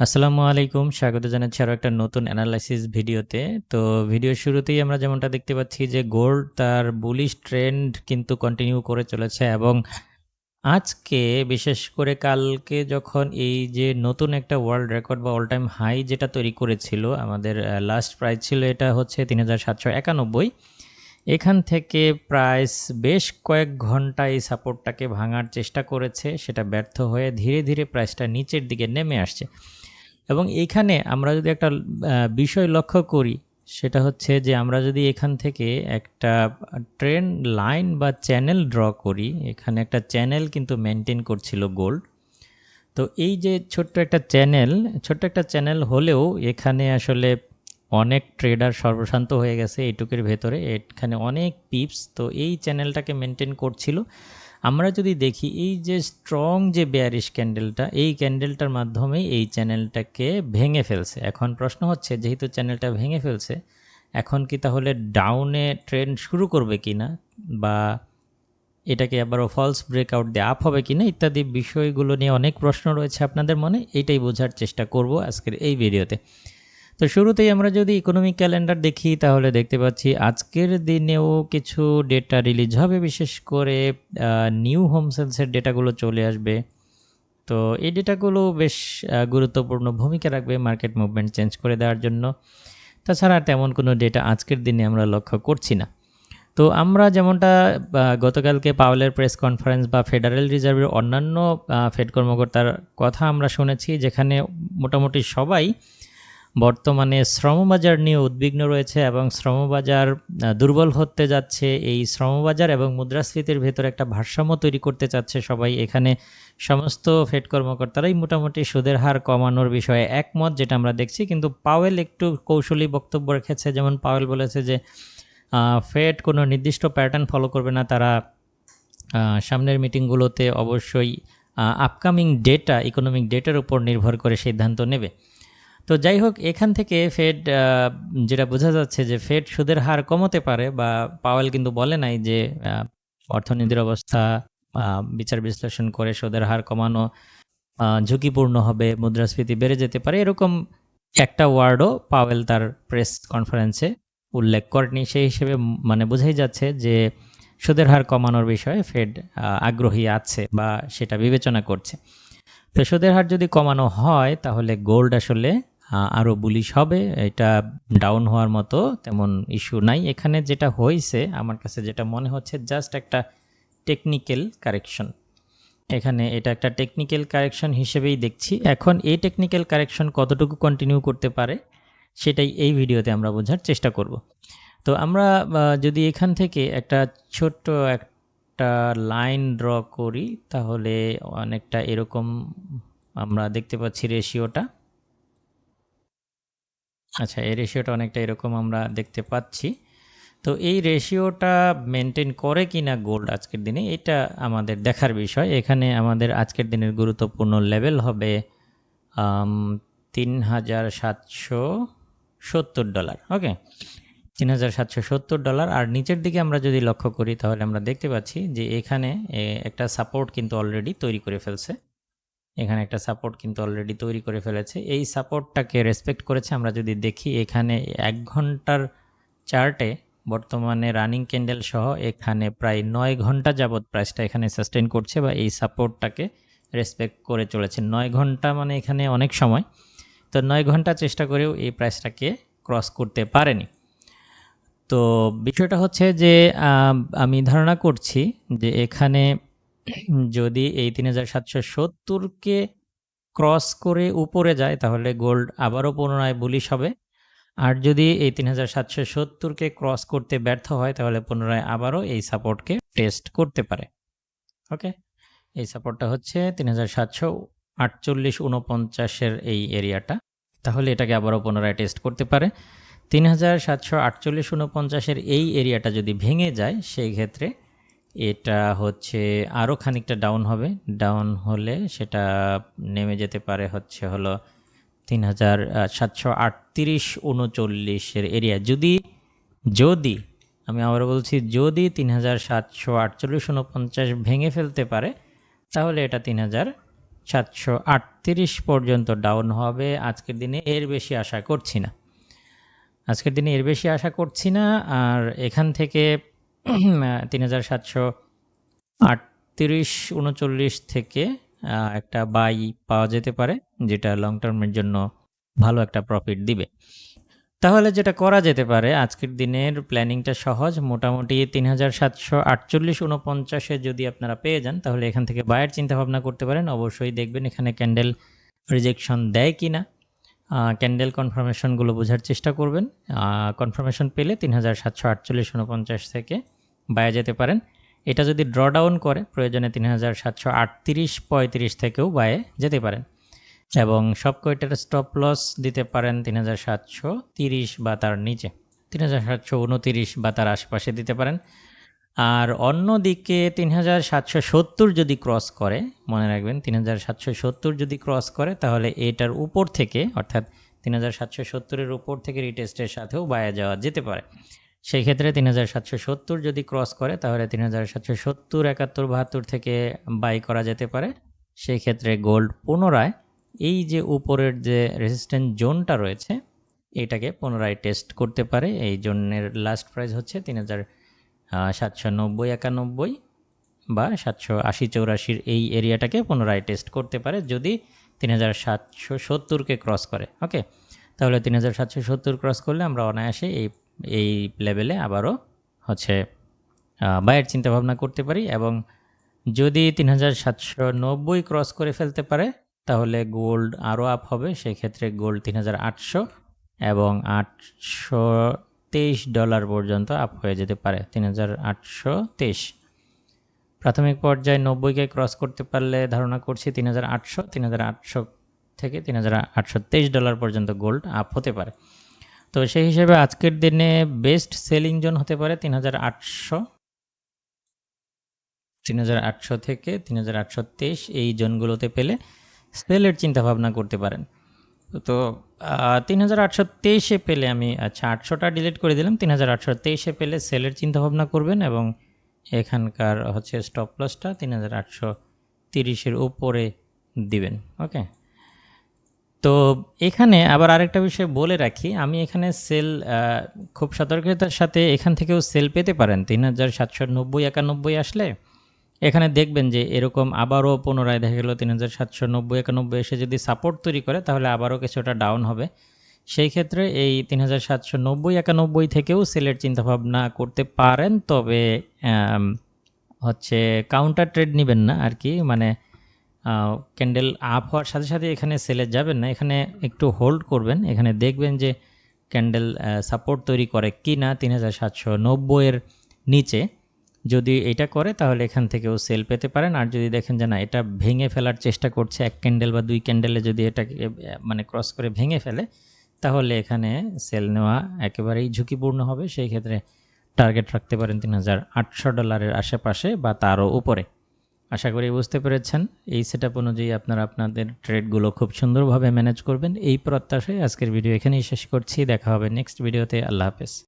আসসালামু আলাইকুম। স্বাগত জানাচ্ছি আরও একটা নতুন অ্যানালাইসিস ভিডিওতে। তো ভিডিওর শুরুতেই আমরা যেমনটা দেখতে পাচ্ছি যে গোল্ড তার বুলিশ ট্রেন্ড কিন্তু কন্টিনিউ করে চলেছে এবং আজকে, বিশেষ করে কালকে যখন এই যে নতুন একটা ওয়ার্ল্ড রেকর্ড বা অল টাইম হাই যেটা তৈরি করেছিল, আমাদের লাস্ট প্রাইস ছিল এটা হচ্ছে ৩৭৯১ এখান থেকে প্রাইস বেশ কয়েক ঘণ্টা এই সাপোর্টটাকে ভাঙার চেষ্টা করেছে, সেটা ব্যর্থ হয়ে ধীরে ধীরে প্রাইসটা নিচের দিকে নেমে আসছে এবং এইখানে আমরা যদি একটা বিষয় লক্ষ্য করি, সেটা হচ্ছে যে আমরা যদি এখান থেকে একটা ট্রেন লাইন বা চ্যানেল ড্র করি, এখানে একটা চ্যানেল কিন্তু মেনটেন করছিল গোল্ড। তো এই যে ছোট্ট একটা চ্যানেল, ছোট্ট একটা চ্যানেল হলেও এখানে আসলে অনেক ট্রেডার সর্বশান্ত হয়ে গেছে এইটুকের ভেতরে, এখানে অনেক পিপস, তো এই চ্যানেলটাকে মেনটেন করছিল। আমরা যদি দেখি, এই যে স্ট্রং যে বেয়ারিশ ক্যান্ডেলটা এই ক্যান্ডেলটার মাধ্যমেই এই চ্যানেলটাকে ভেঙে ফেলছে। এখন প্রশ্ন হচ্ছে, যেহেতু চ্যানেলটা ভেঙে ফেলছে, এখন কি তাহলে ডাউনে ট্রেন্ড শুরু করবে কি না? বা এটাকে আবারও ফলস ব্রেকআউট দিয়ে আপ হবে কি না? ইত্যাদি বিষয়গুলো নিয়ে অনেক প্রশ্ন রয়েছে আপনাদের মনে। এইটাই বোঝার চেষ্টা করব আজকের এই ভিডিওতে। তো শুরুতেই আমরা যদি ইকোনমিক ক্যালেন্ডার দেখি, তাহলে দেখতে পাচ্ছি আজকের দিনেও কিছু ডেটা রিলিজ হবে। বিশেষ করে নিউ হোম সেলসের ডেটাগুলো চলে আসবে। তো এই ডেটাগুলো বেশ গুরুত্বপূর্ণ ভূমিকা রাখবে মার্কেট মুভমেন্ট চেঞ্জ করে দেওয়ার জন্য। তাছাড়া তেমন কোনো ডেটা আজকের দিনে আমরা লক্ষ্য করছি না। তো আমরা যেমনটা গতকালকে পাওয়েলের প্রেস কনফারেন্স বা ফেডারেল রিজার্ভের অন্যান্য ফেড কর্মকর্তার কথা আমরা শুনেছি, যেখানে মোটামুটি সবাই বর্তমানে শ্রমবাজার নিয়ে উদ্বিগ্ন রয়েছে এবং শ্রমবাজার দুর্বল হতে যাচ্ছে। এই শ্রমবাজার এবং মুদ্রাস্ফীতির ভেতরে একটা ভারসাম্য তৈরি করতে চাচ্ছে সবাই। এখানে সমস্ত ফেড কর্মকর্তারাই মোটামুটি সুদের হার কমানোর বিষয়ে একমত, যেটা আমরা দেখছি। কিন্তু পাওয়েল একটু কৌশলী বক্তব্য রেখেছে। যেমন পাওয়েল বলেছে যে ফেড কোনো নির্দিষ্ট প্যাটার্ন ফলো করবে না। তারা সামনের মিটিংগুলোতে অবশ্যই আপকামিং ডেটা, ইকোনমিক ডেটার উপর নির্ভর করে সিদ্ধান্ত নেবে। তো যাই হোক, এখান থেকে ফেড যেটা বোঝা যাচ্ছে যে ফেড সুদের হার কমাতে পারে বা পাওয়েল কিন্তু বলে নাই যে অর্থনীতির অবস্থা বিচার বিশ্লেষণ করে সুদের হার কমানো ঝুঁকিপূর্ণ হবে, মুদ্রাস্ফীতি বেড়ে যেতে পারে, এরকম একটা ওয়ার্ডও পাওয়েল তার প্রেস কনফারেন্সে উল্লেখ করেনি। সেই হিসেবে মানে বোঝাই যাচ্ছে যে সুদের হার কমানোর বিষয়ে ফেড আগ্রহী আছে বা সেটা বিবেচনা করছে। তো সুদের হার যদি কমানো হয়, তাহলে গোল্ড আসলে আহ, আরও বুলিশ হবে এটা ডাউন হওয়ার মতো তেমন ইস্যু নাই। এখানে যেটা হয়েছে আমার কাছে যেটা মনে হচ্ছে জাস্ট একটা টেকনিক্যাল কারেকশন এখানে এটা একটা টেকনিক্যাল কারেকশন হিসেবেই দেখছি। এখন এই টেকনিক্যাল কারেকশন কতটুকু কন্টিনিউ করতে পারে সেটাই এই ভিডিওতে আমরা বোঝার চেষ্টা করব। তো আমরা যদি এখান থেকে একটা ছোট্ট একটা লাইন ড্র করি তাহলে অনেকটা এরকম আমরা দেখতে পাচ্ছি রেশিওটা আচ্ছা এই রেশিওটা অনেকটা এরকম আমরা দেখতে পাচ্ছি। তো এই রেশিওটা মেনটেন করে কিনা গোল্ড আজকের দিনে, এটা আমাদের দেখার বিষয়। এখানে আমাদের আজকের দিনের গুরুত্বপূর্ণ লেভেল হবে তিন হাজার সাতশো সত্তর ডলার ওকে তিন হাজার সাতশো সত্তর ডলার আর নিচের দিকে আমরা যদি লক্ষ্য করি, তাহলে আমরা দেখতে পাচ্ছি যে এখানে একটা সাপোর্ট কিন্তু অলরেডি তৈরি করে ফেলছে। এখানে একটা সাপোর্ট কিন্তু অলরেডি তৈরি করে ফেলেছে। এই সাপোর্টটাকে রেসপেক্ট করেছে, আমরা যদি দেখি এখানে এক ঘণ্টার চার্টে বর্তমানে রানিং ক্যান্ডেল সহ এখানে প্রায় নয় ঘণ্টা যাবত প্রাইসটা এখানে সাস্টেন করছে বা এই সাপোর্টটাকে রেসপেক্ট করে চলেছে। নয় ঘণ্টা মানে এখানে অনেক সময়। তো নয় ঘণ্টা চেষ্টা করেও এই প্রাইসটাকে ক্রস করতে পারেনি। তো বিষয়টা হচ্ছে যে আমি ধারণা করছি যে এখানে যদি এই তিন হাজার সাতশো সত্তরকে ক্রস করে উপরে যায়, তাহলে গোল্ড আবারও পুনরায় বুলিশ হবে। আর যদি এই তিন হাজার সাতশো সত্তরকে ক্রস করতে ব্যর্থ হয়, তাহলে পুনরায় আবারও এই সাপোর্টকে টেস্ট করতে পারে। ওকে? এই সাপোর্টটা হচ্ছে তিন হাজার সাতশো আটচল্লিশ উনপঞ্চাশের এই এরিয়াটা। তাহলে এটাকে আবারও পুনরায় টেস্ট করতে পারে। তিন হাজার সাতশো আটচল্লিশ উনপঞ্চাশের এই এরিয়াটা যদি ভেঙে যায়, সেই ক্ষেত্রে এটা হচ্ছে আরও খানিকটা ডাউন হবে। ডাউন হলে সেটা নেমে যেতে পারে হচ্ছে হলো তিন হাজার সাতশো আটত্রিশ উনচল্লিশের এরিয়া যদি যদি, আমি আবার বলছি, যদি তিন হাজার সাতশো আটচল্লিশ উনপঞ্চাশ ভেঙে ফেলতে পারে, তাহলে এটা তিন হাজার সাতশো আটত্রিশ পর্যন্ত ডাউন হবে। আজকের দিনে এর বেশি আশা করছি না। আজকের দিনে এর বেশি আশা করছি না। আর এখান থেকে তিন হাজার সাতশো আটত্রিশ, উনচল্লিশ থেকে একটা বাই পাওয়া যেতে পারে, যেটা লং টার্মের জন্য ভালো একটা প্রফিট দিবে। তাহলে যেটা করা যেতে পারে, আজকের দিনের প্ল্যানিংটা সহজ। মোটামুটি তিন হাজার সাতশো আটচল্লিশ, উনপঞ্চাশে যদি আপনারা পেয়ে যান, তাহলে এখান থেকে বায়ের চিন্তা ভাবনা করতে পারেন। অবশ্যই দেখবেন এখানে ক্যান্ডেল রিজেকশন দেয় কি না ক্যান্ডেল কনফার্মেশনগুলো বোঝার চেষ্টা করবেন। কনফার্মেশন পেলে তিন হাজার সাতশো আটচল্লিশ, উনপঞ্চাশ থেকে বায়ে যেতে পারেন। এটা যদি ড্র ডাউন করে, প্রয়োজনে তিন হাজার সাতশো আটত্রিশ পঁয়ত্রিশ থেকেও বায়ে যেতে পারেন। এবং সব কয়টার স্টপ লস দিতে পারেন তিন হাজার সাতশো তিরিশ বা তার নিচে। তিন হাজার সাতশো উনতিরিশ বা তার আশেপাশে দিতে পারেন। আর অন্যদিকে তিন হাজার সাতশো সত্তর যদি ক্রস করে, মনে রাখবেন তিন হাজার সাতশো সত্তর যদি ক্রস করে, তাহলে এটার উপর থেকে, অর্থাৎ তিন হাজার সাতশো সত্তরের উপর থেকে রিটেস্টের সাথেও বায়া যাওয়া যেতে পারে। সেই ক্ষেত্রে তিন হাজার সাতশো সত্তর যদি ক্রস করে, তাহলে তিন হাজার সাতশো সত্তর, একাত্তর, বাহাত্তর থেকে বাই করা যেতে পারে। সেই ক্ষেত্রে গোল্ড পুনরায় এই যে উপরের যে রেজিস্ট্যান্ট জোনটা রয়েছে, এটাকে পুনরায় টেস্ট করতে পারে। এই জোনের লাস্ট প্রাইস হচ্ছে তিন হাজার সাতশো নব্বই, একানব্বই বা সাতশো আশি চৌরাশির এই এরিয়াটাকে পুনরায় টেস্ট করতে পারে যদি তিন হাজার সাতশো সত্তরকে ক্রস করে ওকে তাহলে তিন হাজার সাতশো সত্তর ক্রস করলে আমরা অনায়াসে এই এই লেভেলে আবারও হচ্ছে বায়ের চিন্তা ভাবনা করতে পারি এবং যদি তিন হাজার সাতশো নব্বই ক্রস করে ফেলতে পারে, তাহলে গোল্ড আরও আপ হবে। সেই ক্ষেত্রে গোল্ড তিন হাজার আটশো এবং আটশো তেইশ ডলার পর্যন্ত আপ হয়ে যেতে পারে তিন হাজার আটশো তেইশ। প্রাথমিক পর্যায়ে নব্বইকে ক্রস করতে পারলে ধারণা করছি তিন হাজার আটশো তিন হাজার আটশো থেকে তিন হাজার আটশো তেইশ ডলার পর্যন্ত গোল্ড আপ হতে পারে। তো সেই হিসেবে আজকের দিনে বেস্ট সেলিং জোন হতে পারে তিন হাজার আটশো। তিন হাজার আটশো থেকে তিন হাজার আটশো তেইশ এই জোনগুলোতে পেলে সেলের চিন্তা ভাবনা করতে পারেন। তো তিন হাজার আটশো তেইশে পেলে আমি আচ্ছা আটশোটা ডিলিট করে দিলাম। তিন হাজার আটশো তেইশে পেলে সেলের চিন্তা ভাবনা করবেন এবং এখানকার হচ্ছে স্টপ লসটা তিন হাজার আটশো তিরিশের উপরে দিবেন। ওকে তো এখানে আবার আরেকটা বিষয় বলে রাখি, আমি এখানে সেল খুব সতর্কতার সাথে এখান থেকেও সেল পেতে পারেন। তিন হাজার সাতশো নব্বই, একানব্বই আসলে এখানে দেখবেন যে এরকম আবারও পুনরায় দেখা গেলো তিন হাজার সাতশো নব্বই, একানব্বই এসে যদি সাপোর্ট তৈরি করে, তাহলে আবারও কিছুটা ডাউন হবে। সেই ক্ষেত্রে এই তিন হাজার সাতশো নব্বই, একানব্বই থেকেও সেলের চিন্তাভাবনা করতে পারেন, তবে হচ্ছে কাউন্টার ট্রেড নেবেন না আর কি। মানে ক্যান্ডেল আপ হওয়ার সাথে সাথে এখানে সেলে যাবেন না। এখানে একটু হোল্ড করবেন। এখানে দেখবেন যে ক্যান্ডেল সাপোর্ট তৈরি করে কি না তিন হাজার সাতশো নব্বইয়ের নিচে। যদি এটা করে, তাহলে এখান থেকেও সেল পেতে পারেন। আর যদি দেখেন যে না, এটা ভেঙে ফেলার চেষ্টা করছে এক ক্যান্ডেল বা দুই ক্যান্ডেলে যদি এটাকে মানে ক্রস করে ভেঙে ফেলে, তাহলে এখানে সেল নেওয়া একেবারেই ঝুঁকিপূর্ণ হবে। সেই ক্ষেত্রে টার্গেট রাখতে পারেন তিন হাজার আটশো ডলারের আশেপাশে বা তারও উপরে। আশা করি বুঝতে পেরেছেন। এই সেট অনুযায়ী আপনারা আপনাদের ট্রেডগুলো খুব সুন্দরভাবে ম্যানেজ করবেন। এই প্রত্যাশায় আজকের ভিডিও এখানেই শেষ করছি। দেখা হবে নেক্সট ভিডিওতে আল্লাহ হাফেজ।